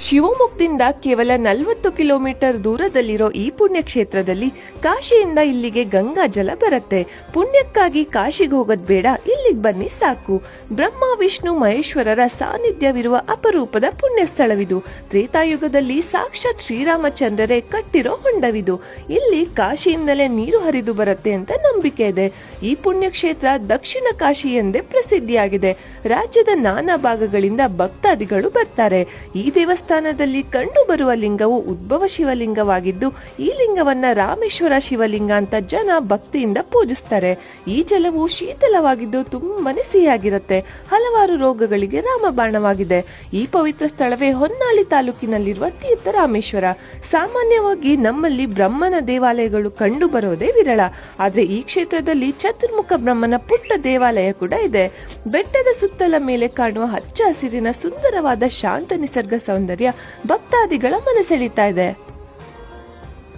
ಶಿವಮೊಗ್ಗದಿಂದ ಕೇವಲ ನಲವತ್ತು ಕಿಲೋಮೀಟರ್ ದೂರದಲ್ಲಿರೋ ಈ ಪುಣ್ಯಕ್ಷೇತ್ರದಲ್ಲಿ ಕಾಶಿಯಿಂದ ಇಲ್ಲಿಗೆ ಗಂಗಾ ಜಲ ಬರುತ್ತೆ. ಪುಣ್ಯಕ್ಕಾಗಿ ಕಾಶಿಗೆ ಹೋಗೋದ್ ಬೇಡ, ಇಲ್ಲಿಗೆ ಬನ್ನಿ ಸಾಕು. ಬ್ರಹ್ಮ, ವಿಷ್ಣು, ಮಹೇಶ್ವರರ ಸಾನ್ನಿಧ್ಯವಿರುವ ಅಪರೂಪದ ಪುಣ್ಯ ಸ್ಥಳವಿದು ತ್ರೇತಾಯುಗದಲ್ಲಿ ಸಾಕ್ಷಾತ್ ಶ್ರೀರಾಮಚಂದ್ರರೇ ಕಟ್ಟಿರೋ ಹೊಂಡವಿದು. ಇಲ್ಲಿ ಕಾಶಿಯಿಂದಲೇ ನೀರು ಹರಿದು ಬರುತ್ತೆ ಅಂತ ನಂಬಿಕೆ ಇದೆ. ಈ ಪುಣ್ಯಕ್ಷೇತ್ರ ದಕ್ಷಿಣ ಕಾಶಿ ಎಂದೇ ಪ್ರಸಿದ್ಧಿಯಾಗಿದೆ. ರಾಜ್ಯದ ನಾನಾ ಭಾಗಗಳಿಂದ ಭಕ್ತಾದಿಗಳು ಬರ್ತಾರೆ. ಈ ದೇವಸ್ಥಾನದಲ್ಲಿ ಕಂಡು ಬರುವ ಲಿಂಗವು ಉದ್ಭವ ಶಿವಲಿಂಗವಾಗಿದ್ದು, ಈ ಲಿಂಗವನ್ನ ರಾಮೇಶ್ವರ ಶಿವಲಿಂಗ ಅಂತ ಜನ ಭಕ್ತಿಯಿಂದ ಪೂಜಿಸ್ತಾರೆ. ಈ ಜಲವು ಶೀತಲವಾಗಿದ್ದು ತುಂಬಾನೇ ಸಿಹಿಯಾಗಿರುತ್ತೆ. ಹಲವಾರು ರೋಗಗಳಿಗೆ ರಾಮಬಾಣವಾಗಿದೆ. ಈ ಪವಿತ್ರ ಸ್ಥಳವೇ ಹೊನ್ನಾಳಿ ತಾಲೂಕಿನಲ್ಲಿರುವ ತೀರ್ಥ ರಾಮೇಶ್ವರ ಸಾಮಾನ್ಯವಾಗಿ ನಮ್ಮಲ್ಲಿ ಬ್ರಹ್ಮನ ದೇವಾಲಯಗಳು ಕಂಡು ಬರೋದೇ ವಿರಳ. ಆದ್ರೆ ಈ ಕ್ಷೇತ್ರದಲ್ಲಿ ಚತುರ್ಮುಖ ಬ್ರಹ್ಮನ ಪುಟ್ಟ ದೇವಾಲಯ ಕೂಡ ಇದೆ. ಬೆಟ್ಟದ ಸುತ್ತಲ ಮೇಲೆ ಕಾಣುವ ಹಚ್ಚ ಹಸಿರಿನ ಸುಂದರವಾದ ಶಾಂತ ನಿಸರ್ಗ ಸೌಂದರ್ಯ ಭಕ್ತಾದಿಗಳ ಮನಸೆಳೀತಾ ಇದೆ.